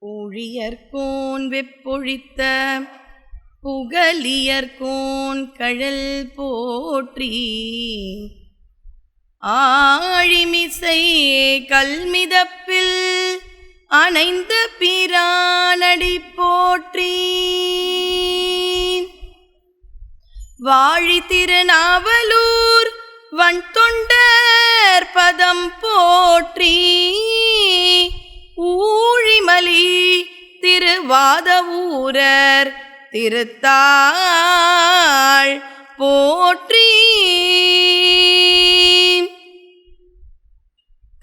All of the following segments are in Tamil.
ஊழியர்கோன் வெப்பொழித்த புகலியர்கோன் கழல் போற்றி. ஆழிமிசை கல்மிதப்பில் அணைந்த பிரானடி போற்றி. வாழி திருநாவலூர் வன் தொண்டர் பதம் போற்றி. ஊழிமலி திருவாதவூரர் திருத்தாள் போற்றி.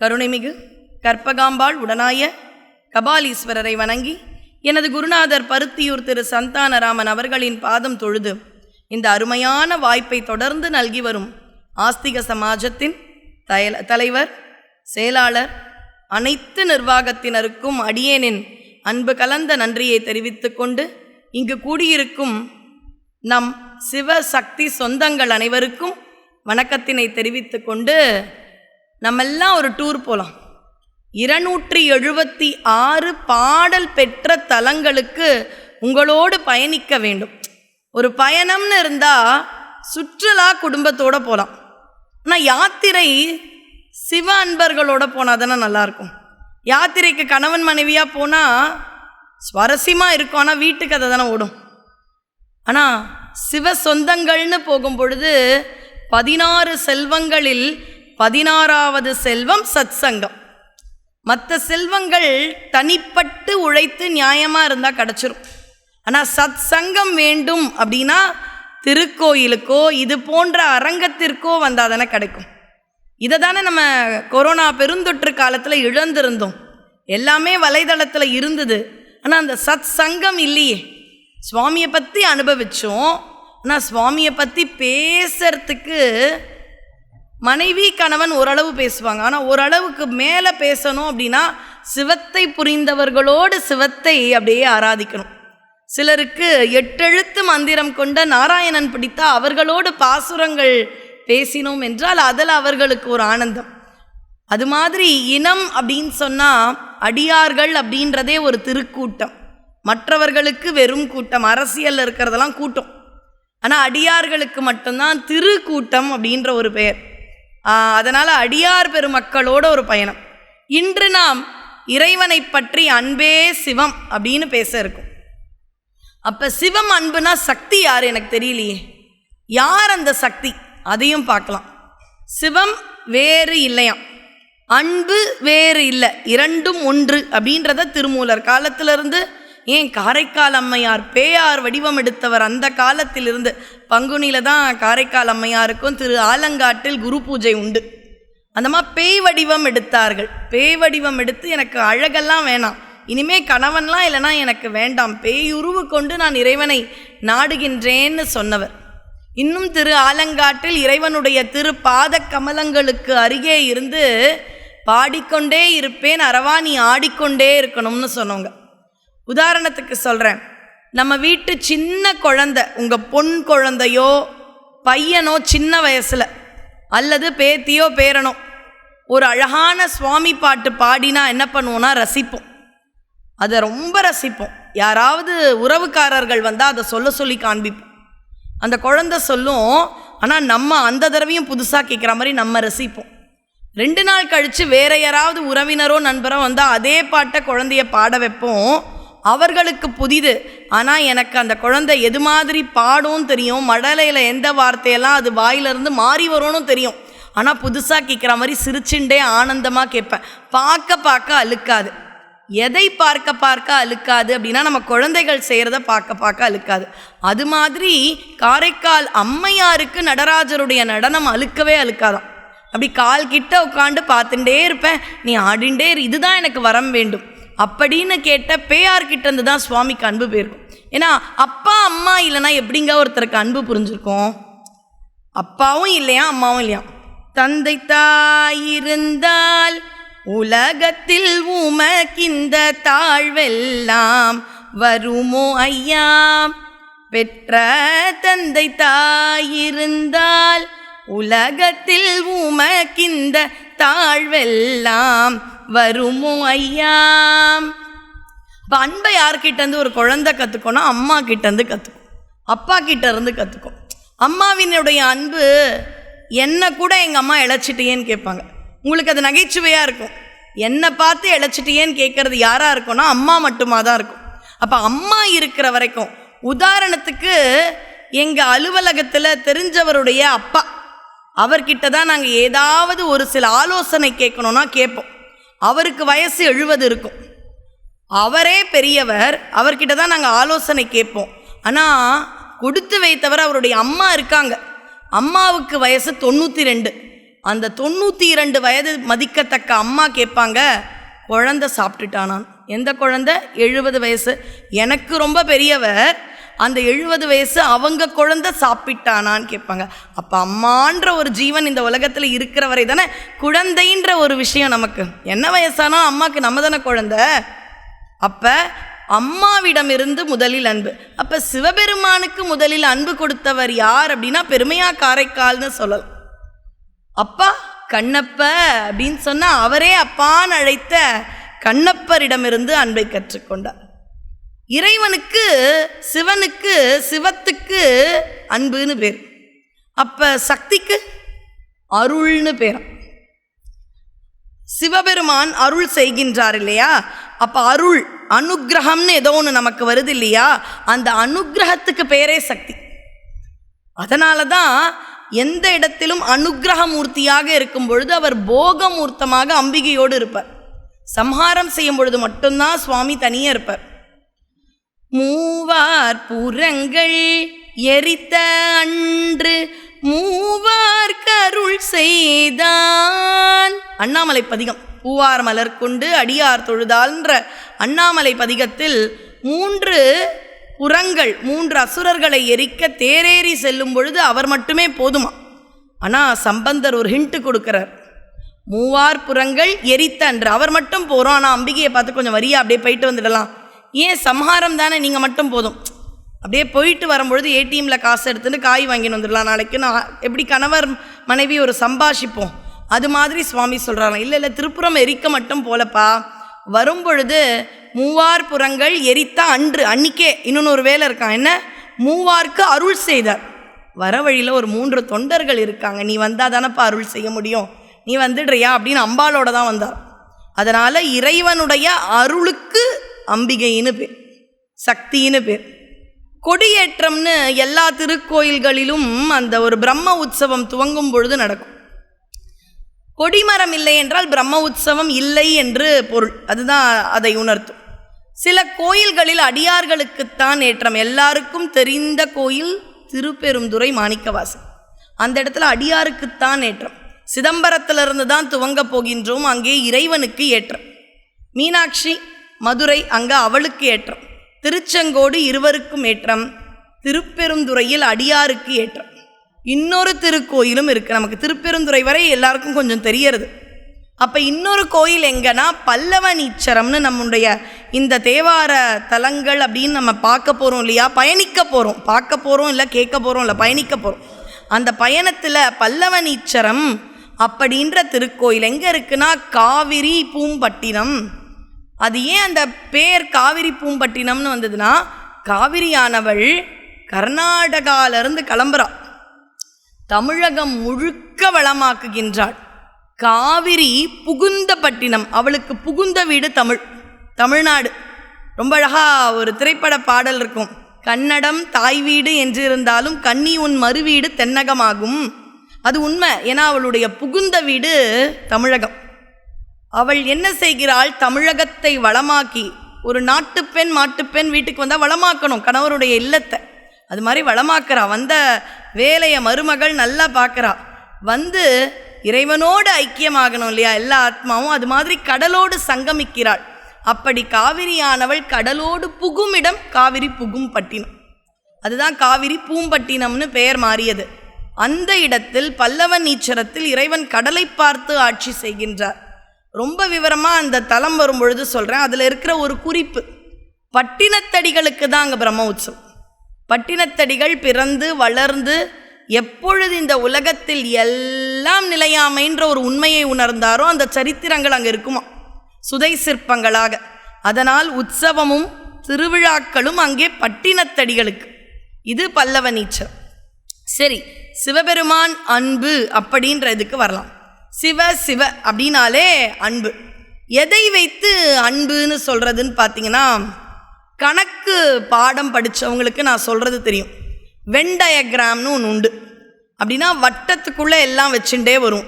கருணைமிகு கற்பகாம்பாள் உடனாய கபாலீஸ்வரரை வணங்கி எனது குருநாதர் பருத்தியூர் திரு சந்தானராமன் அவர்களின் பாதம் தொழுது இந்த அருமையான வாய்ப்பை தொடர்ந்து நல்கி வரும் ஆஸ்திக சமாஜத்தின் தயல தலைவர் செயலாளர் அனைத்து நிர்வாகத்தினருக்கும் அடியேனின் அன்பு கலந்த நன்றியை தெரிவித்துக்கொண்டு இங்கு கூடியிருக்கும் நம் சிவசக்தி சொந்தங்கள் அனைவருக்கும் வணக்கத்தினை தெரிவித்துக்கொண்டு நம்மெல்லாம் ஒரு டூர் போகலாம் இருநூற்றி எழுபத்தி ஆறு பாடல் பெற்ற தலங்களுக்கு உங்களோடு பயணிக்க வேண்டும். ஒரு பயணம்னு இருந்தால் சுற்றுலா குடும்பத்தோடு போகலாம் ஆனால் யாத்திரை சிவ அன்பர்களோட போனால் தானே நல்லாயிருக்கும். யாத்திரைக்கு கணவன் மனைவியாக போனால் சுவாரஸ்யமாக இருக்கும் ஆனால் வீட்டுக்கு அதை தானே ஓடும். ஆனால் சிவ சொந்தங்கள்னு போகும் பொழுது பதினாறு செல்வங்களில் பதினாறாவது செல்வம் சத்சங்கம். மற்ற செல்வங்கள் தனிப்பட்டு உழைத்து நியாயமாக இருந்தால் கிடச்சிரும். ஆனால் சத் சங்கம் வேண்டும் அப்படின்னா திருக்கோயிலுக்கோ இது போன்ற அரங்கத்திற்கோ வந்தால் தானே கிடைக்கும். இதை தானே நம்ம கொரோனா பெருந்தொற்று காலத்தில் இழந்திருந்தோம். எல்லாமே வலைதளத்தில் இருந்தது. ஆனால் அந்த சத் சங்கம் இல்லையே. சுவாமியை பற்றி அனுபவித்தோம் ஆனால் சுவாமியை பற்றி பேசுறதுக்கு மனைவி கணவன் ஓரளவு பேசுவாங்க. ஆனால் ஓரளவுக்கு மேலே பேசணும் அப்படின்னா சிவத்தை புரிந்தவர்களோடு சிவத்தை அப்படியே ஆராதிக்கணும். சிலருக்கு எட்டெழுத்து மந்திரம் கொண்ட நாராயணன் பிடித்தா அவர்களோடு பாசுரங்கள் பேசினோம் என்றால் அதில் அவர்களுக்கு ஒரு ஆனந்தம். அது மாதிரி இனம் அப்படின்னு சொன்னால் அடியார்கள் அப்படின்றதே ஒரு திருக்கூட்டம். மற்றவர்களுக்கு வெறும் கூட்டம் அரசியலில் இருக்கிறதெல்லாம் கூட்டம். ஆனால் அடியார்களுக்கு மட்டும்தான் திருக்கூட்டம் அப்படின்ற ஒரு பெயர். அதனால் அடியார் பெருமக்களோட ஒரு பயணம். இன்று நாம் இறைவனை பற்றி அன்பே சிவம் அப்படின்னு பேச இருக்கும். அப்போ சிவம் அன்புனா சக்தி யார் எனக்கு தெரியலையே? யார் அந்த சக்தி? அதையும் பார்க்கலாம். சிவம் வேறு இல்லையாம். அன்பு வேறு இல்லை. இரண்டும் ஒன்று அப்படின்றத திருமூலர் காலத்திலிருந்து ஏன் காரைக்கால் அம்மையார் பேயார் வடிவம் எடுத்தவர் அந்த காலத்திலிருந்து பங்குனியில தான் காரைக்கால் அம்மையாருக்கும் திரு ஆலங்காட்டில் குரு பூஜை உண்டு. அந்த மாதிரி பேய் வடிவம் எடுத்தார்கள். பேய் வடிவம் எடுத்து எனக்கு அழகெல்லாம் வேணாம். இனிமே கணவன்லாம் இல்லைனா எனக்கு வேண்டாம். பேயுருவு கொண்டு நான் இறைவனை நாடுகின்றேன்னு சொன்னவர். இன்னும் திரு ஆலங்காட்டில் இறைவனுடைய திரு பாத கமலங்களுக்கு அருகே இருந்து பாடிக்கொண்டே இருப்பேன் அரவா நீ ஆடிக்கொண்டே இருக்கணும்னு சொன்னவங்க. உதாரணத்துக்கு சொல்கிறேன் நம்ம வீட்டு சின்ன குழந்தை உங்கள் பொன் குழந்தையோ பையனோ சின்ன வயசில் அல்லது பேத்தியோ பேரனோ ஒரு அழகான சுவாமி பாட்டு பாடினா என்ன பண்ணுவோன்னா ரசிப்போம். அதை ரொம்ப ரசிப்போம். யாராவது உறவுக்காரர்கள் வந்தால் அதை சொல்ல சொல்லி காண்பிப்போம். அந்த குழந்தை சொல்லும் ஆனால் நம்ம அந்த தடவையும் புதுசாக கேட்குற மாதிரி நம்ம ரசிப்போம். ரெண்டு நாள் கழித்து வேற யாராவது உறவினரோ நண்பரோ வந்தால் அதே பாட்டை குழந்தைய பாட வைப்போம். அவர்களுக்கு புதிது. ஆனால் எனக்கு அந்த குழந்தை எது மாதிரி பாடும் தெரியும் மடலையில் எந்த வார்த்தையெல்லாம் அது வாயிலிருந்து மாறி வரும்னு தெரியும். ஆனால் புதுசாக கேட்குற மாதிரி சிரிச்சுண்டே ஆனந்தமாக கேட்பேன். பார்க்க பார்க்க அழுக்காது. எதை பார்க்க பார்க்க அழுக்காது அப்படின்னா நம்ம குழந்தைகள் செய்கிறத பார்க்க பார்க்க அழுக்காது. அது மாதிரி காரைக்கால் அம்மையாருக்கு நடராஜருடைய நடனம் அழுக்கவே அழுக்காதான் அப்படி கால் கிட்ட உட்காந்து பார்த்துட்டே இருப்பேன். நீ ஆடிண்டே இரு இதுதான் எனக்கு வரம் வேண்டும். அப்படின்னு கேட்ட பேயார்கிட்ட இருந்து தான் சுவாமிக்கு அன்பு போயிருக்கும். ஏன்னா அப்பா அம்மா இல்லைன்னா எப்படிங்க ஒருத்தருக்கு அன்பு புரிஞ்சிருக்கும்? அப்பாவும் இல்லையா அம்மாவும் இல்லையா? தந்தை தாயிருந்தால் உலகத்தில் உமக்கிந்த தாழ்வெல்லாம் வருமோ ஐயா? பெற்ற தந்தை தாயிருந்தால் உலகத்தில் உமக்கிந்த தாழ்வெல்லாம் வருமோ ஐயா? இப்போ அன்பை யார்கிட்டேருந்து ஒரு குழந்தை கற்றுக்கணும் அம்மா கிட்டேருந்து கற்றுக்கும் அப்பா கிட்டேருந்து கற்றுக்கும் அம்மாவினுடைய அன்பு என்னை கூட எங்கள் அம்மா இழைச்சிட்டியேன்னு கேட்பாங்க. உங்களுக்கு அது நகைச்சுவையாக இருக்கும். என்னை பார்த்து இழைச்சிட்டியேன்னு கேட்குறது யாராக இருக்கும்னா அம்மா மட்டுமா தான் இருக்கும். அப்போ அம்மா இருக்கிற வரைக்கும் உதாரணத்துக்கு எங்கள் அலுவலகத்தில் தெரிஞ்சவருடைய அப்பா அவர்கிட்ட தான் நாங்கள் ஏதாவது ஒரு சில ஆலோசனை கேட்கணும்னா கேட்போம். அவருக்கு வயசு எழுபது இருக்கும். அவரே பெரியவர் அவர்கிட்ட தான் நாங்கள் ஆலோசனை கேட்போம். ஆனால் கொடுத்து வைத்தவர் அவருடைய அம்மா இருக்காங்க. அம்மாவுக்கு வயசு தொண்ணூற்றி ரெண்டு. அந்த தொண்ணூற்றி இரண்டு வயது மதிக்கத்தக்க அம்மா கேட்பாங்க குழந்தை சாப்பிட்டுட்டானான் எந்த குழந்தை? எழுபது வயசு. எனக்கு ரொம்ப பெரியவர். அந்த எழுபது வயசு அவங்க குழந்தை சாப்பிட்டானான்னு கேட்பாங்க. அப்போ அம்மான்ற ஒரு ஜீவன் இந்த உலகத்தில் இருக்கிற வரை தானே? குழந்தைன்ற ஒரு விஷயம் நமக்கு. என்ன வயசானா அம்மாவுக்கு நம்ம தானே குழந்தை? அப்போ அம்மாவிடம் இருந்து முதலில் அன்பு. அப்போ சிவபெருமானுக்கு முதலில் அன்பு கொடுத்தவர் யார் அப்படின்னா பெருமையா காரைக்கால்னு சொல்லலாம். அப்பா கண்ணப்ப அப்படின்னு சொன்னால் அவரே அப்பான்னு அழைத்த கண்ணப்பரிடமிருந்து அன்பை கற்றுக்கொண்டார். இறைவனுக்கு சிவனுக்கு சிவத்துக்கு அன்புன்னு பேர். அப்போ சக்திக்கு அருள்னு பேரம். சிவபெருமான் அருள் செய்கின்றார் இல்லையா? அப்போ அருள் அனுக்கிரகம்னு ஏதோ ஒன்று நமக்கு வருது இல்லையா? அந்த அனுக்கிரகத்துக்கு பேரே சக்தி. அதனால தான் எந்த இடத்திலும் அனுக்கிரக மூர்த்தியாக இருக்கும் பொழுது அவர் போகமூர்த்தமாக அம்பிகையோடு இருப்பார். சம்ஹாரம் செய்யும் பொழுது மட்டும்தான் சுவாமி தனியே இருப்பார். மூவார் புறங்கள் எரித்த அன்று மூவார் கருள் செய்தான். அண்ணாமலை பதிகம் பூவார் மலர் கொண்டு அடியார் தொழுதான்ற அண்ணாமலை பதிகத்தில் மூன்று புறங்கள் மூன்று அசுரர்களை எரிக்க தேரேறி செல்லும் பொழுது அவர் மட்டுமே போதுமா? ஆனால் சம்பந்தர் ஒரு ஹிண்ட்டு கொடுக்குறார். மூவார் புறங்கள் எரித்த அன்று அவர் மட்டும் போகிறோம் ஆனால் அம்பிகையை பார்த்து கொஞ்சம் வரியா அப்படியே போயிட்டு வந்துடலாம். ஏன் சம்ஹாரம் தானே நீங்கள் மட்டும் போதும்? அப்படியே போயிட்டு வரும்பொழுது ஏடிஎம்மில் காசு எடுத்துட்டு காய் வாங்கின்னு வந்துடலாம். நாளைக்கு நான் எப்படி கணவர் மனைவி ஒரு சம்பாஷிப்போம்? அது மாதிரி சுவாமி சொல்கிறாங்க இல்லை இல்லை திருப்புறம் எரிக்க மட்டும் போலப்பா. வரும்பொழுது மூவார் புறங்கள் எரித்த அன்று அன்னிக்கே இன்னொன்று ஒரு வேலை இருக்கான். என்ன? மூவார்க்கு அருள் செய்தார் வர வழியில் ஒரு மூன்று தொண்டர்கள் இருக்காங்க. நீ வந்தால் தானப்பா அருள் செய்ய முடியும். நீ வந்துடுறியா? அப்படின்னு அம்பாளோட தான் வந்தார். அதனால் இறைவனுடைய அருளுக்கு அம்பிகைன்னு பேர் சக்தின்னு பேர். கொடியேற்றம்னு எல்லா திருக்கோயில்களிலும் அந்த ஒரு பிரம்ம உற்சவம் துவங்கும் பொழுது நடக்கும். கொடிமரம் இல்லை என்றால் பிரம்ம உற்சவம் இல்லை என்று பொருள். அதுதான் அதை உணர்த்தும். சில கோயில்களில் அடியார்களுக்குத்தான் ஏற்றம். எல்லாருக்கும் தெரிந்த கோயில் திருப்பெருந்துறை மாணிக்கவாசல். அந்த இடத்துல அடியாருக்குத்தான் ஏற்றம். சிதம்பரத்திலிருந்து தான் துவங்க போகின்றோம். அங்கே இறைவனுக்கு ஏற்றம். மீனாட்சி மதுரை அங்கே அவளுக்கு ஏற்றம். திருச்செங்கோடு இருவருக்கும் ஏற்றம். திருப்பெருந்துறையில் அடியாருக்கு ஏற்றம். இன்னொரு திருக்கோயிலும் இருக்குது நமக்கு திருப்பெருந்துறை வரை எல்லாருக்கும் கொஞ்சம் தெரியறது. அப்போ இன்னொரு கோயில் எங்கன்னா பல்லவனீச்சரம்னு நம்முடைய இந்த தேவார தலங்கள் அப்படின்னு நம்ம பார்க்க போகிறோம் இல்லையா? பயணிக்க போகிறோம் பார்க்க போகிறோம் இல்லை கேட்க போகிறோம் இல்லை பயணிக்க போகிறோம் அந்த பயணத்தில் பல்லவனீச்சரம் அப்படின்ற திருக்கோயில் எங்கே இருக்குன்னா காவிரி பூம்பட்டினம். அது ஏன் அந்த பேர் காவிரி பூம்பட்டினம்னு வந்ததுன்னா காவிரியானவள் கர்நாடகாவிலிருந்து கிளம்புறா. தமிழகம் முழுக்க வளமாக்குகின்றாள். காவிரி புகுந்த பட்டினம். அவளுக்கு புகுந்த வீடு தமிழ் தமிழ்நாடு. ரொம்ப அழகாக ஒரு திரைப்பட பாடல் இருக்கும். கன்னடம் தாய் வீடு என்று இருந்தாலும் கன்னி உன் மறுவீடு தென்னகமாகும். அது உண்மை ஏன்னா அவளுடைய புகுந்த வீடு தமிழகம். அவள் என்ன செய்கிறாள்? தமிழகத்தை வளமாக்கி ஒரு நாட்டுப்பெண் மாட்டுப்பெண் வீட்டுக்கு வந்தால் வளமாக்கணும் கணவருடைய இல்லத்தை. அது மாதிரி வளமாக்குறா. வந்த வேலையை மருமகள் நல்லா பார்க்குறா. வந்து இறைவனோடு ஐக்கியமாகணும் இல்லையா? எல்லா ஆத்மாவும் அது மாதிரி கடலோடு சங்கமிக்கிறாள். அப்படி காவிரியானவள் கடலோடு புகும் இடம் காவிரி புகும் பட்டினம். அதுதான் காவிரி பூம்பட்டினம்னு பெயர் மாறியது. அந்த இடத்தில் பல்லவன் நீச்சரத்தில் இறைவன் கடலை பார்த்து ஆட்சி செய்கின்றார். ரொம்ப விவரமாக அந்த தலம் வரும் பொழுது சொல்கிறேன் அதில் இருக்கிற ஒரு குறிப்பு. பட்டினத்தடிகளுக்கு தான் அங்கே பிரம்ம உற்சவம். பட்டினத்தடிகள் பிறந்து வளர்ந்து எப்பொழுது இந்த உலகத்தில் எல்லாம் நிலையாமைன்ற ஒரு உண்மையை உணர்ந்தாரோ அந்த சரித்திரங்கள் அங்கே இருக்குமா? சுதை சிற்பங்களாக. அதனால் உற்சவமும் திருவிழாக்களும் அங்கே பட்டினத்தடிகளுக்கு. இது பல்லவ நீச்சம் சரி சிவபெருமான் அன்பு அப்படின்ற இதுக்கு வரலாம். சிவ சிவ அப்படின்னாலே அன்பு. எதை வைத்து அன்புன்னு சொல்கிறதுன்னு பார்த்தீங்கன்னா கணக்கு பாடம் படித்தவங்களுக்கு நான் சொல்கிறது தெரியும். வென் டயக்ராம்னு ஒன்று உண்டு. அப்படின்னா வட்டத்துக்குள்ளே எல்லாம் வச்சுட்டே வரும்.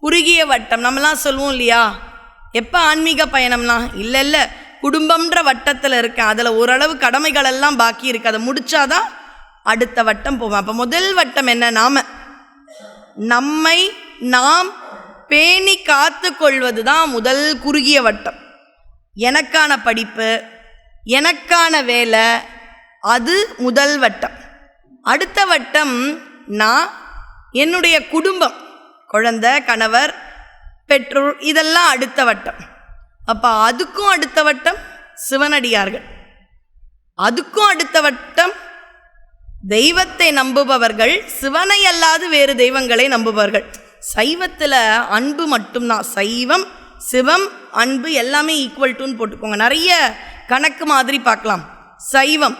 குறுகிய வட்டம் நம்மலாம் சொல்லுவோம் இல்லையா? எப்போ ஆன்மீக பயணம்னா? இல்லை இல்லை. குடும்பம்ன்ற வட்டத்தில் இருக்கேன். அதில் ஓரளவு கடமைகள் எல்லாம் பாக்கி இருக்குது அதை முடித்தாதான் அடுத்த வட்டம் போவேன். அப்போ முதல் வட்டம் என்ன? நாம். நம்மை நாம் பேணி காத்து கொள்வது தான் முதல் குறுகிய வட்டம். எனக்கான படிப்பு எனக்கான வேலை அது முதல் வட்டம். அடுத்த வட்டம் நான் என்னுடைய குடும்பம் குழந்தை கணவர் பெற்றோர் இதெல்லாம் அடுத்த வட்டம். அப்போ அதுக்கும் அடுத்த வட்டம் சிவனடியார்கள். அதுக்கும் அடுத்த வட்டம் தெய்வத்தை நம்புபவர்கள் சிவனை அல்லாது வேறு தெய்வங்களை நம்புபவர்கள். சைவத்தில் அன்பு மட்டும்தான். சைவம் சிவம் அன்பு எல்லாமே ஈக்குவல் டுன்னு போட்டுக்கோங்க. நிறைய கணக்கு மாதிரி பார்க்கலாம். சைவம்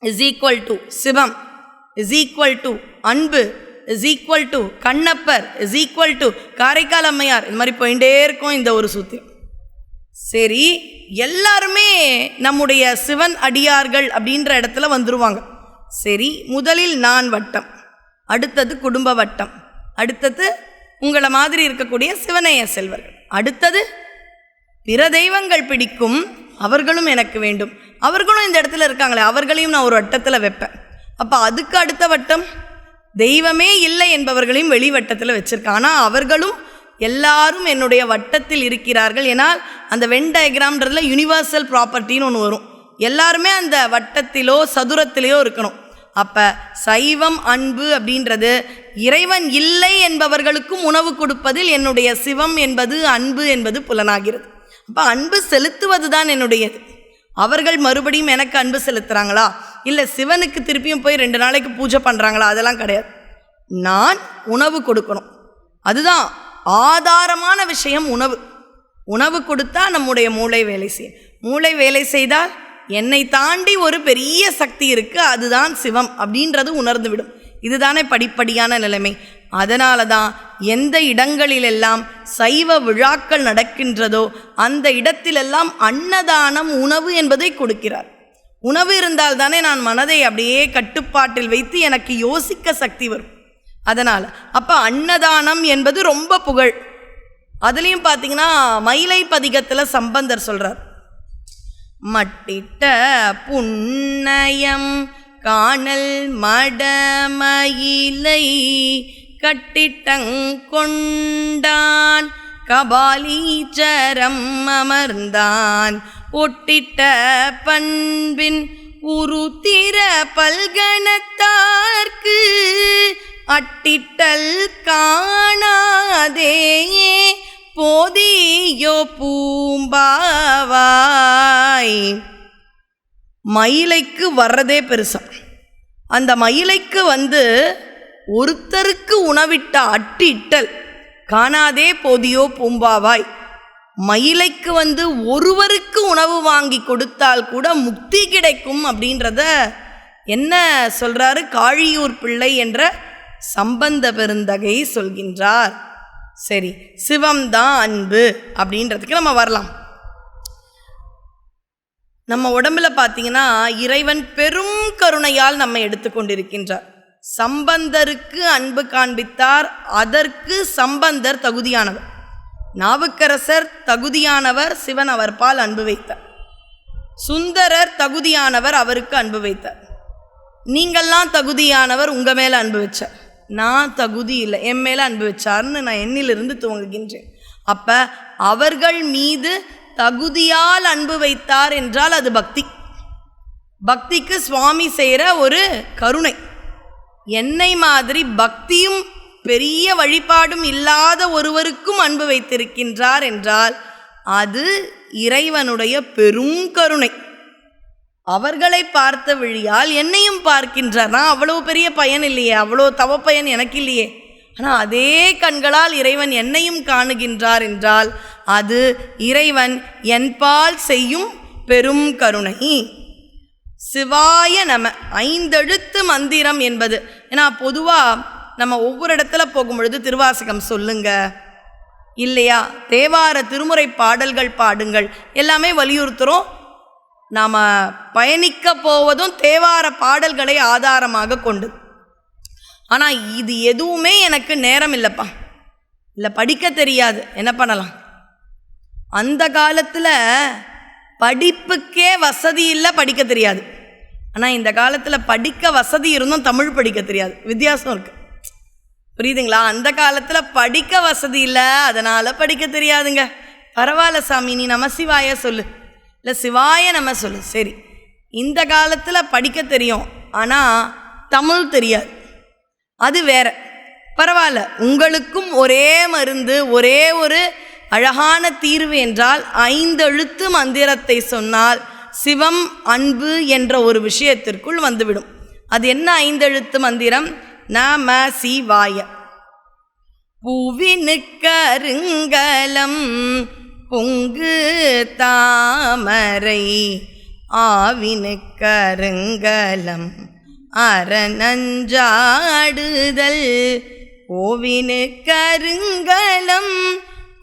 is equal to Sivam. Is equal to அன்பு is equal to Kannappar is equal to Karaikal Ammaiyar. இந்த மாதிரி போயிட்டே இருக்கும் இந்த ஒரு சூத்திரம். சரி எல்லாருமே நம்முடைய சிவன் அடியார்கள் அப்படின்ற இடத்துல வந்துருவாங்க. சரி முதலில் நான் வட்டம் அடுத்தது குடும்ப வட்டம் அடுத்தது உங்களை மாதிரி இருக்கக்கூடிய சிவனைய செல்வர்கள். அடுத்தது பிற தெய்வங்கள் பிடிக்கும் அவர்களும் எனக்கு வேண்டும். அவர்களும் இந்த இடத்துல இருக்காங்களே அவர்களையும் நான் ஒரு வட்டத்தில் வைப்பேன். அப்போ அதுக்கு அடுத்த வட்டம் தெய்வமே இல்லை என்பவர்களையும் வெளிவட்டத்தில் வச்சுருக்கான். ஆனால் அவர்களும் எல்லாரும் என்னுடைய வட்டத்தில் இருக்கிறார்கள் ஏன்னால் அந்த வென் டயக்ராம்ன்றதுல யுனிவர்சல் ப்ராப்பர்ட்டின்னு ஒன்று வரும். எல்லாருமே அந்த வட்டத்திலோ சதுரத்திலேயோ இருக்கணும். அப்போ சைவம் அன்பு அப்படின்றது இறைவன் இல்லை என்பவர்களுக்கும் உணவு கொடுப்பதில் என்னுடைய சிவம் என்பது அன்பு என்பது புலனாகிறது. அப்போ அன்பு செலுத்துவது தான் என்னுடையது. அவர்கள் மறுபடியும் எனக்கு அன்பு செலுத்துகிறாங்களா இல்லை சிவனுக்கு திருப்பியும் போய் ரெண்டு நாளைக்கு பூஜை பண்ணுறாங்களா அதெல்லாம் கிடையாது. நான் உணவு கொடுக்கணும். அதுதான் ஆதாரமான விஷயம் உணவு. உணவு கொடுத்தா நம்முடைய மூளை வேலை செய்யும். மூளை வேலை செய்தால் என்னை தாண்டி ஒரு பெரிய சக்தி இருக்குது அதுதான் சிவம் அப்படின்றது உணர்ந்துவிடும் இதுதானே படிப்படியான நிலைமை. அதனால தான் எந்த இடங்களிலெல்லாம் சைவ விழாக்கள் நடக்கின்றதோ அந்த இடத்திலெல்லாம் அன்னதானம் உணவு என்பதை கொடுக்கிறார். உணவு இருந்தால் தானே நான் மனதை அப்படியே கட்டுப்பாட்டில் வைத்து எனக்கு யோசிக்க சக்தி வரும். அதனால் அப்போ அன்னதானம் என்பது ரொம்ப புகழ். அதுலேயும் பார்த்தீங்கன்னா மயிலை பதிகத்தில் சம்பந்தர் சொல்கிறார் மட்டிட்ட புன்னயம் காணல் மடமயிலை கட்டிட்டங்கொண்டான் கபாலீச்சரம் அமர்ந்தான். ஒட்டிட்ட பண்பின் உருத்திர பல்கணத்தார்க்கு அட்டிட்டல் காணாதே போதியோ பூம்பாவாய். மயிலைக்கு வர்றதே பெருசா. அந்த மயிலைக்கு வந்து ஒருத்தருக்கு உணவிட்ட அட்டிட்டல் காணாதே போதியோ பூம்பாவாய். மயிலைக்கு வந்து ஒருவருக்கு உணவு வாங்கி கொடுத்தால் கூட முக்தி கிடைக்கும் அப்படின்றத என்ன சொல்கிறாரு காழியூர் பிள்ளை என்ற சம்பந்த பெருந்தகை சொல்கின்றார். சரி சிவம் தான் அன்பு அப்படின்றதுக்கு நம்ம வரலாம். நம்ம உடம்புல பார்த்தீங்கன்னா இறைவன் பெரும் கருணையால் நம்ம எடுத்துக்கொண்டிருக்கின்றார் சம்பந்தருக்கு அன்பு காண்பித்தார் அதற்கு சம்பந்தர் தகுதியானவர். நாவுக்கரசர் தகுதியானவர் சிவன் அவர் பால் அன்பு வைத்தார். சுந்தரர் தகுதியானவர் அவருக்கு அன்பு வைத்தார். நீங்கள்லாம் தகுதியானவர் உங்கள் மேலே அன்பு வச்சார். நான் தகுதி இல்லை என் மேலே அன்பு வச்சார்னு நான் எண்ணிலிருந்து துவங்குகின்றேன். அப்போ அவர்கள் மீது தகுதியால் அன்பு வைத்தார் என்றால் அது பக்தி. பக்திக்கு சுவாமி செய்கிற ஒரு கருணை. என்னை மாதிரி பக்தியும் பெரிய வழிபாடும் இல்லாத ஒருவருக்கும் அன்பு வைத்திருக்கின்றார் என்றால் அது இறைவனுடைய பெரும் கருணை. அவர்களை பார்த்த வழியால் என்னையும் பார்க்கின்றார். நான் அவ்வளோ பெரிய பயன் இல்லையே அவ்வளோ தவ பயன் எனக்கு இல்லையே. ஆனால் அதே கண்களால் இறைவன் என்னையும் காணுகின்றார் என்றால் அது இறைவன் என்பால் செய்யும் பெரும் கருணை. சிவாய நம ஐந்தெழுத்து மந்திரம் என்பது. ஏன்னா பொதுவாக நம்ம ஒவ்வொரு இடத்துல போகும்பொழுது திருவாசகம் சொல்லுங்க. இல்லையா? தேவார திருமுறை பாடல்கள் பாடுங்கள். எல்லாமே வலியுறுத்துகிறோம் நாம் பயணிக்க போவதும் தேவார பாடல்களை ஆதாரமாக கொண்டு. ஆனால் இது எதுவுமே எனக்கு நேரம் இல்லைப்பா. இல்லை படிக்க தெரியாது. என்ன பண்ணலாம்? அந்த காலத்தில் படிப்புக்கே வசதி இல்லை படிக்க தெரியாது. ஆனால் இந்த காலத்தில் படிக்க வசதி இருந்தும் தமிழ் படிக்க தெரியாது. வித்தியாசம் இருக்குது புரியுதுங்களா? அந்த காலத்தில் படிக்க வசதி இல்லை. அதனால் படிக்க தெரியாதுங்க. பரவாயில்ல சாமி நீ நமசிவாய சொல்லு. இல்லை சிவாய நம்ம சொல்லு. சரி. இந்த காலத்தில் படிக்க தெரியும். ஆனால் தமிழ் தெரியாது. அது வேற. பரவாயில்ல. உங்களுக்கும் ஒரே மருந்து ஒரே ஒரு அழகான தீர்வு என்றால் ஐந்தெழுத்து மந்திரத்தை சொன்னால் சிவம் அன்பு என்ற ஒரு விஷயத்திற்குள் வந்துவிடும். அது என்ன ஐந்தெழுத்து மந்திரம்? நம சிவாய பூவினுக்கருங்கலம் பொங்கு தாமரை ஆவினுக்கருங்கலம் அரணஞ்சாடுதல் ஓவினு கருங்கலம்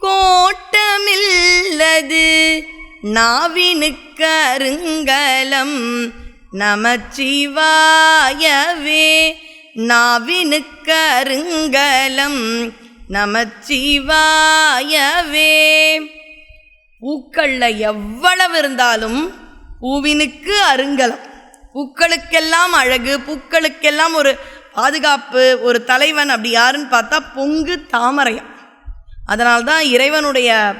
கோட்டமில்லது நாவினு கருங்கலம் நமச்சிவாயவே. நாவினுக்கருங்கலம் நமச்சிவாயவே. பூக்கள்ல எவ்வளவு இருந்தாலும் பூவினுக்கு அருங்கலம். பூக்களுக்கெல்லாம் அழகு பூக்களுக்கெல்லாம் ஒரு பாதுகாப்பு ஒரு தலைவன் அப்படி யாருன்னு பார்த்தா பொங்கு தாமரையம். அதனால்தான் இறைவனுடைய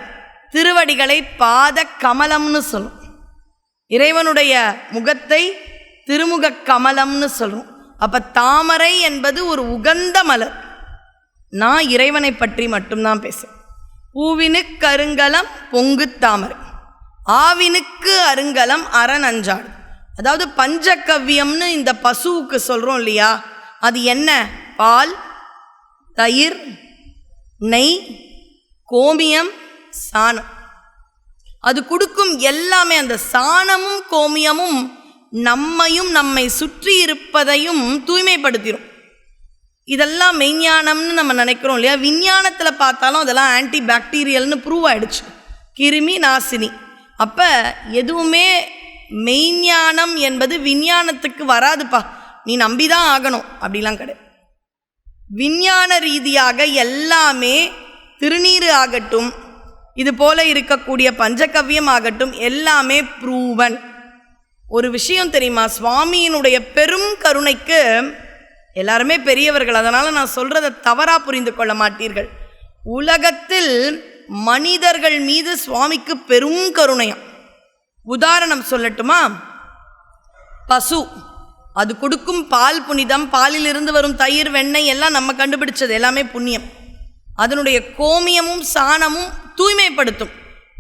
திருவடிகளை பாத கமலம்னு சொல்லும். இறைவனுடைய முகத்தை திருமுக கமலம்னு சொல்லும். அப்போ தாமரை என்பது ஒரு உகந்த மலர். நான் இறைவனை பற்றி மட்டும்தான் பேசுவேன் பூவினுக்கு அருங்கலம் பொங்கு தாமரை. ஆவினுக்கு அருங்கலம் அரண் அஞ்சாடு. அதாவது பஞ்சகவ்யம்னு இந்த பசுவுக்கு சொல்கிறோம் இல்லையா? அது என்ன? பால் தயிர் நெய் கோமியம் சாணம். அது கொடுக்கும் எல்லாமே அந்த சாணமும் கோமியமும் நம்மையும் நம்மை சுற்றி இருப்பதையும் தூய்மைப்படுத்திடும் இதெல்லாம் மெய்ஞானம்னு நம்ம நினைக்கிறோம் இல்லையா? விஞ்ஞானத்தில் பார்த்தாலும் அதெல்லாம் ஆன்டி பாக்டீரியல்னு ப்ரூவ் ஆயிடுச்சு. கிருமி நாசினி. அப்போ எதுவுமே மெய்ஞானம் என்பது விஞ்ஞானத்துக்கு வராதுப்பா. நீ நம்பி தான் ஆகணும். அப்படிலாம் கிடையாது. விஞ்ஞான ரீதியாக எல்லாமே திருநீர் ஆகட்டும் இது போல இருக்கக்கூடிய பஞ்சகவ்யம் ஆகட்டும் எல்லாமே ப்ரூவன் ஒரு விஷயம் தெரியுமா? சுவாமியினுடைய பெரும் கருணைக்கு எல்லாருமே பெரியவர்கள். அதனால் நான் சொல்கிறத தவறாக புரிந்து கொள்ள மாட்டீர்கள். உலகத்தில் மனிதர்கள் மீது சுவாமிக்கு பெரும் கருணையம். உதாரணம் சொல்லட்டுமா? பசு. அது கொடுக்கும் பால் புனிதம் பாலிலிருந்து வரும் தயிர் வெண்ணெய் எல்லாம் நம்ம கண்டுபிடிச்சது. எல்லாமே புண்ணியம். அதனுடைய கோமியமும் சாணமும் தூய்மைப்படுத்தும்.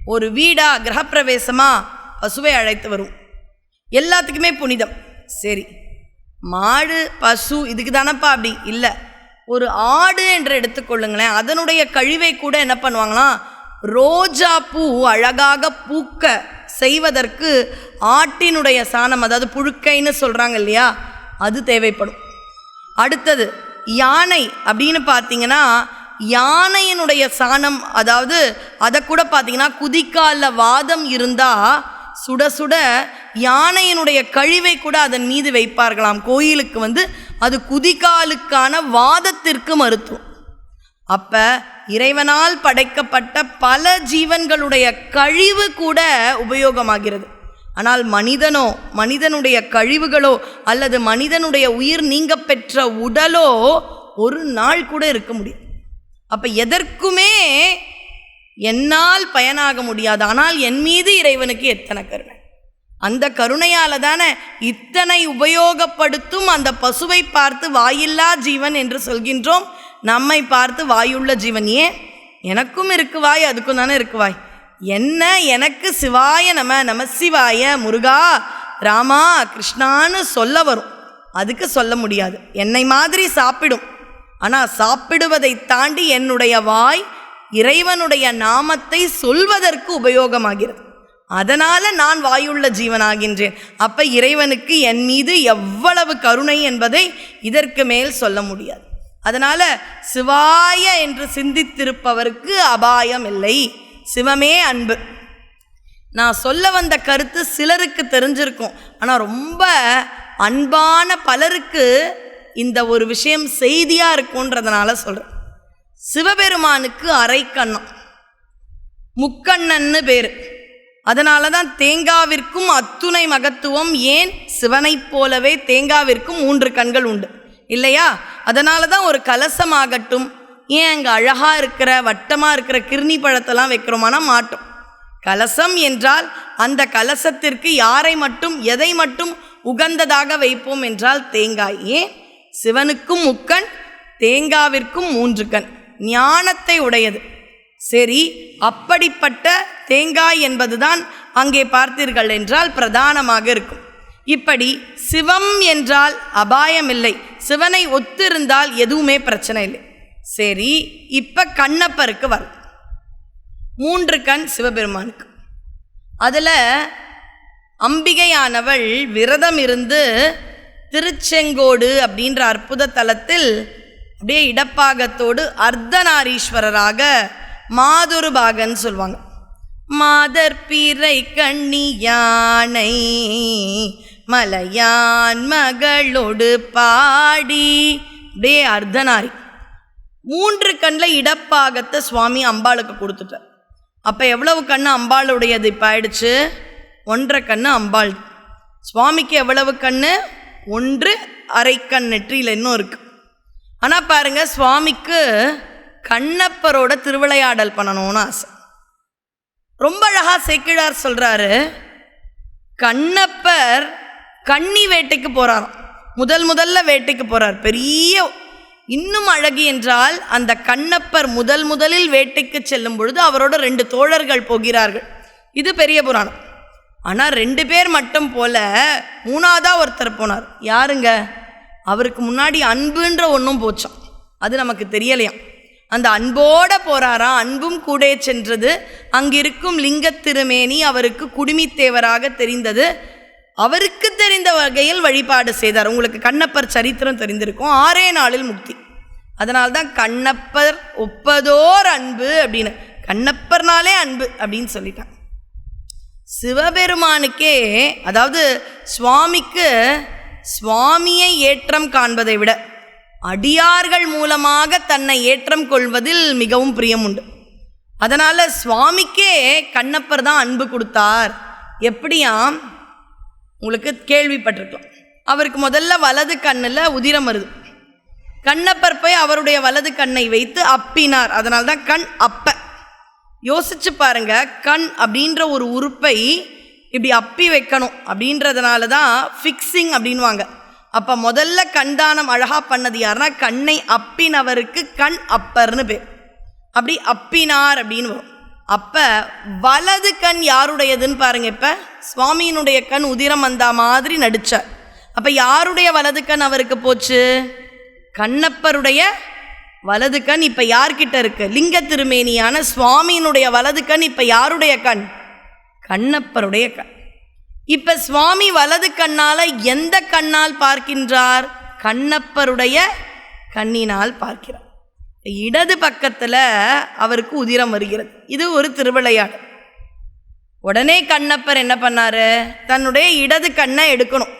ஒரு வீடா கிரகப்பிரவேசமாக பசுவை அழைத்து வரும். எல்லாத்துக்குமே புனிதம். சரி. மாடு பசு இதுக்கு தானப்பா அப்படி? இல்லை. ஒரு ஆடு என்று எடுத்துக்கொள்ளுங்களேன் அதனுடைய கழிவை கூட என்ன பண்ணுவாங்களாம் ரோஜா பூ அழகாக பூக்க செய்வதற்கு ஆட்டினுடைய சாணம் அதாவது புழுக்கைன்னு சொல்கிறாங்க இல்லையா அது தேவைப்படும். அடுத்தது யானை அப்படின்னு பார்த்தீங்கன்னா யானையினுடைய சாணம் அதாவது அதை கூட பார்த்தீங்கன்னா குதிக்காலில் வாதம் இருந்தால் சுட சுட யானையினுடைய கழிவை கூட அதன் மீது வைப்பார்களாம். கோயிலுக்கு வந்து அது குதிகாலுக்கான வாதத்திற்கு மருத்துவம். அப்ப இறைவனால் படைக்கப்பட்ட பல ஜீவன்களுடைய கழிவு கூட உபயோகமாகிறது. ஆனால் மனிதனோ மனிதனுடைய கழிவுகளோ அல்லது மனிதனுடைய உயிர் நீங்க பெற்ற உடலோ ஒரு நாள் கூட இருக்க முடியும் அப்ப எதற்குமே என்னால் பயனாக முடியாது. ஆனால் என் மீது இறைவனுக்கு எத்தனை கருணை? அந்த கருணையால் தானே இத்தனை உபயோகப்படுத்தும் அந்த பசுவை பார்த்து வாயில்லா ஜீவன் என்று சொல்கின்றோம். நம்மை பார்த்து வாயுள்ள ஜீவன் ஏன்? எனக்கும் இருக்கு வாய் அதுக்கும் தானே இருக்கு வாய் என்ன எனக்கு சிவாய நம நம சிவாய முருகா ராமா கிருஷ்ணான்னு சொல்ல வரும். அதுக்கு சொல்ல முடியாது. என்னை மாதிரி சாப்பிடும். ஆனால் சாப்பிடுவதை தாண்டி என்னுடைய வாய் இறைவனுடைய நாமத்தை சொல்வதற்கு உபயோகமாகிறது. அதனால நான் வாயுள்ள ஜீவனாகின்றேன். அப்ப இறைவனுக்கு என் மீது எவ்வளவு கருணை என்பதை இதற்கு மேல் சொல்ல முடியாது. அதனால சிவாய என்று சிந்தித்திருப்பவருக்கு அபாயம் இல்லை. சிவமே அன்பு. நான் சொல்ல வந்த கருத்து சிலருக்கு தெரிஞ்சிருக்கும். ஆனால் ரொம்ப அன்பான பலருக்கு இந்த ஒரு விஷயம் செய்தியாக இருக்குன்றதுனால சொல்கிறேன் சிவபெருமானுக்கு அரைக்கண்ணம். முக்கண்ணன்னு பேர். அதனால தான் தேங்காவிற்கும் அத்துணை மகத்துவம் ஏன் சிவனைப் போலவே தேங்காவிற்கும் மூன்று கண்கள் உண்டு. இல்லையா? அதனால தான் ஒரு கலசமாகட்டும் ஏன் அங்கே அழகாக இருக்கிற வட்டமாக இருக்கிற கிருணி பழத்தெல்லாம் வைக்கிறோமானா மாட்டோம். கலசம் என்றால் அந்த கலசத்திற்கு யாரை மட்டும் எதை மட்டும் உகந்ததாக வைப்போம் என்றால் தேங்காய். ஏன்? சிவனுக்கும் முக்கண் தேங்காவிற்கும் மூன்று கண். ஞானத்தை உடையது. சரி அப்படிப்பட்ட தேங்காய் என்பதுதான் அங்கே பார்த்தீர்கள் என்றால் பிரதானமாக இருக்கும். இப்படி சிவம் என்றால் அபாயம் இல்லை சிவனை ஒத்திருந்தால் எதுவுமே பிரச்சனை இல்லை. சரி இப்போ கண்ணப்பருக்கு வரும். மூன்று கண் சிவபெருமானுக்கு. அதில் அம்பிகையானவள் விரதம் இருந்து திருச்செங்கோடு அப்படின்ற அற்புத தலத்தில் அப்படியே இடப்பாகத்தோடு அர்த்தநாரீஸ்வரராக மாதுருபாகன் சொல்லுவாங்க. மாதர் பிறை கண்ணி யானை மலையான் மகளோடு பாடி. அப்படியே அர்த்தநாரி. மூன்று கண்ணில் இடப்பாகத்தை சுவாமி அம்பாளுக்கு கொடுத்துட்டார். அப்போ எவ்வளவு கண்ணு அம்பாளுடையது இப்போ ஆயிடுச்சு? ஒன்றரை கண்ணு அம்பாள். சுவாமிக்கு எவ்வளவு கண்ணு? ஒன்று அரைக்கண் நெற்றியில் இன்னும் இருக்குது ஆனால் பாருங்கள் சுவாமிக்கு கண்ணப்பரோட திருவிளையாடல் பண்ணணும்னு ஆசை. ரொம்ப அழகா சேக்கிழார் சொல்றாரு கண்ணப்பர் கன்னி வேட்டைக்கு போகிறாராம் முதல் முதல்ல வேட்டைக்கு போறார். பெரிய இன்னும் அழகு என்றால் அந்த கண்ணப்பர் முதல் முதலில் வேட்டைக்கு செல்லும் பொழுது அவரோட ரெண்டு தோழர்கள் போகிறார்கள். இது பெரிய புராணம். ஆனால் ரெண்டு பேர் மட்டும் போல மூணாவதா ஒருத்தர் போனார். யாருங்க? அவருக்கு முன்னாடி அன்புன்ற ஒன்றும் போச்சாம். அது நமக்கு தெரியலையாம். அந்த அன்போட போறாராம் அன்பும் கூட சென்றது. அங்கிருக்கும் லிங்கத் திருமேனி அவருக்கு குடுமித்தேவராக தெரிந்தது. அவருக்கு தெரிந்த வகையில் வழிபாடு செய்தார். உங்களுக்கு கண்ணப்பர் சரித்திரம் தெரிந்திருக்கும். ஆறே நாளில் முக்தி. அதனால்தான் கண்ணப்பர் ஒப்பதோர் அன்பு அப்படின்னு. கண்ணப்பர்னாலே அன்பு அப்படின்னு சொல்லிட்டாங்க. சிவபெருமானுக்கே அதாவது சுவாமிக்கு சுவாமியை ஏற்றம் காண்பதை விட அடியார்கள் மூலமாக தன்னை ஏற்றம் கொள்வதில் மிகவும் பிரியம் உண்டு அதனால் சுவாமிக்கே கண்ணப்பர் தான் அன்பு கொடுத்தார். எப்படியாம் உங்களுக்கு கேள்விப்பட்டிருக்கலாம். அவருக்கு முதல்ல வலது கண்ணில் உதிரம் வருது. கண்ணப்பர் போய் அவருடைய வலது கண்ணை வைத்து அப்பினார். அதனால தான் கண் அப்ப. யோசிச்சு பாருங்க கண் அப்படின்ற ஒரு உறுப்பை இப்படி அப்பி வைக்கணும் அப்படின்றதுனால தான் ஃபிக்ஸிங் அப்படின்வாங்க அப்போ முதல்ல கண்தானம் அழகாக பண்ணது யாருன்னா கண்ணை அப்பினவருக்கு கண் அப்பர்னு பேர். அப்படி அப்பினார் அப்படின்னு வரும். அப்போ வலது கண் யாருடையதுன்னு பாருங்க இப்போ. சுவாமியினுடைய கண் உதிரம் வந்தா மாதிரி நடித்தார் அப்போ யாருடைய வலது கண் அவருக்கு போச்சு? கண்ணப்பருடைய வலது கண் இப்போ யார்கிட்ட இருக்கு? லிங்க திருமேனியான சுவாமியினுடைய வலது கண் இப்போ யாருடைய கண்? கண்ணப்பருடைய கண். இப்போ சுவாமி வலது கண்ணால் எந்த கண்ணால் பார்க்கின்றார்? கண்ணப்பருடைய கண்ணினால் பார்க்கிறார். இடது பக்கத்தில் அவருக்கு உதிரம் வருகிறது. இது ஒரு திருவிளையாடு உடனே கண்ணப்பர் என்ன பண்ணார்? தன்னுடைய இடது கண்ணை எடுக்கணும்.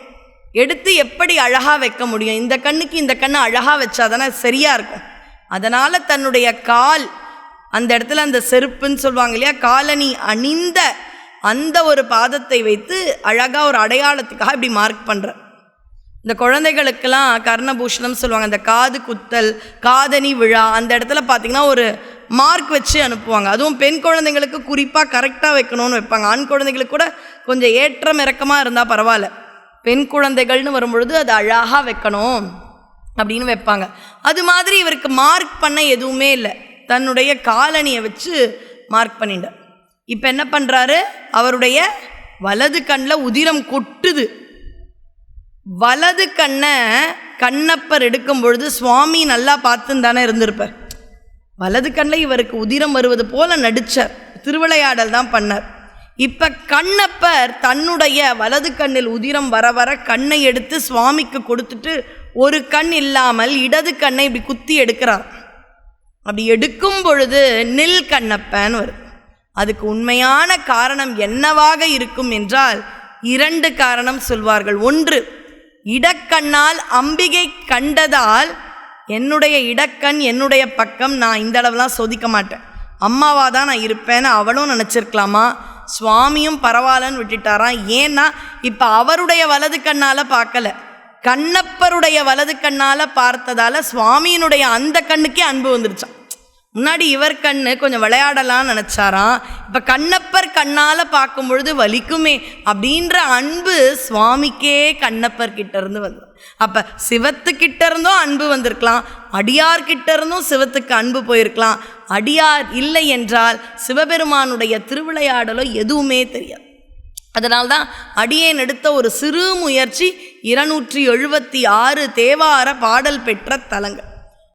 எடுத்து எப்படி அழகாக வைக்க முடியும்? இந்த கண்ணுக்கு இந்த கண்ணை வச்சா தானே சரியாக இருக்கும். அதனால் தன்னுடைய கால் அந்த இடத்துல அந்த செருப்புன்னு சொல்லுவாங்க இல்லையா? காலனி அணிந்த அந்த ஒரு பாதத்தை வைத்து அழகாக ஒரு அடையாளத்துக்காக இப்படி மார்க் பண்ணுற இந்த குழந்தைகளுக்கெல்லாம் கர்ணபூஷணம் சொல்லுவாங்க. அந்த காது குத்தல் காதணி விழா அந்த இடத்துல பார்த்தீங்கன்னா ஒரு மார்க் வச்சு அனுப்புவாங்க. அதுவும் பெண் குழந்தைங்களுக்கு குறிப்பாக கரெக்டாக வைக்கணும்னு வைப்பாங்க. ஆண் குழந்தைங்களுக்கு கூட கொஞ்சம் ஏற்றம் இறக்கமாக இருந்தால் பரவாயில்ல. பெண் குழந்தைகள்னு வரும்பொழுது அது அழகாக வைக்கணும் அப்படின்னு வைப்பாங்க. அது மாதிரி இவருக்கு மார்க் பண்ண எதுவுமே இல்லை. தன்னுடைய காலணியை வச்சு மார்க் பண்ணிட்டார். இப்போ என்ன பண்ணுறாரு அவருடைய வலது கண்ணில் உதிரம் கொட்டுது. வலது கண்ணை கண்ணப்பர் எடுக்கும் பொழுது சுவாமி நல்லா பார்த்துன்னு தானே இருந்திருப்பார். வலது கண்ணில் இவருக்கு உதிரம் வருவது போல நடித்தார் திருவிளையாடல் தான் பண்ணார். இப்போ கண்ணப்பர் தன்னுடைய வலது கண்ணில் உதிரம் வர வர கண்ணை எடுத்து சுவாமிக்கு கொடுத்துட்டு ஒரு கண் இல்லாமல் இடது கண்ணை இப்படி குத்தி எடுக்கிறார். அப்படி எடுக்கும் பொழுது நில் கண்ணப்பன் வருது. அதுக்கு உண்மையான காரணம் என்னவாக இருக்கும் என்றால் இரண்டு காரணம் சொல்வார்கள். ஒன்று இடக்கண்ணால் அம்பிகை கண்டதால் என்னுடைய இடக்கண் என்னுடைய பக்கம் நான் இந்த அளவுலாம் சோதிக்க மாட்டேன். அம்மாவாக தான் நான் இருப்பேன்னு அவளும் நினச்சிருக்கலாமா? சுவாமியும் பரவாயில்லன்னு விட்டுட்டாராம் ஏன்னா இப்போ அவருடைய வலது கண்ணால் பார்க்கல. கண்ணப்பருடைய வலது கண்ணால் பார்த்ததால சுவாமியினுடைய அந்த கண்ணுக்கே அன்பு வந்துருச்சான் முன்னாடி இவர் கண்ணு கொஞ்சம் விளையாடலாம்னு நினச்சாராம். இப்போ கண்ணப்பர் கண்ணால் பார்க்கும் பொழுது வலிக்குமே அப்படின்ற அன்பு சுவாமிக்கே கண்ணப்பர் கிட்ட இருந்து வந்தது. அப்போ சிவத்துக்கிட்ட இருந்தும் அன்பு வந்திருக்கலாம். அடியார் கிட்ட இருந்தும் சிவத்துக்கு அன்பு போயிருக்கலாம். அடியார் இல்லை என்றால் சிவபெருமானுடைய திருவிளையாடலோ எதுவுமே தெரியாது. அதனால்தான் அடியேன் எடுத்த ஒரு சிறு முயற்சி இருநூற்றி எழுபத்தி ஆறு தேவார பாடல் பெற்ற தலங்கள்.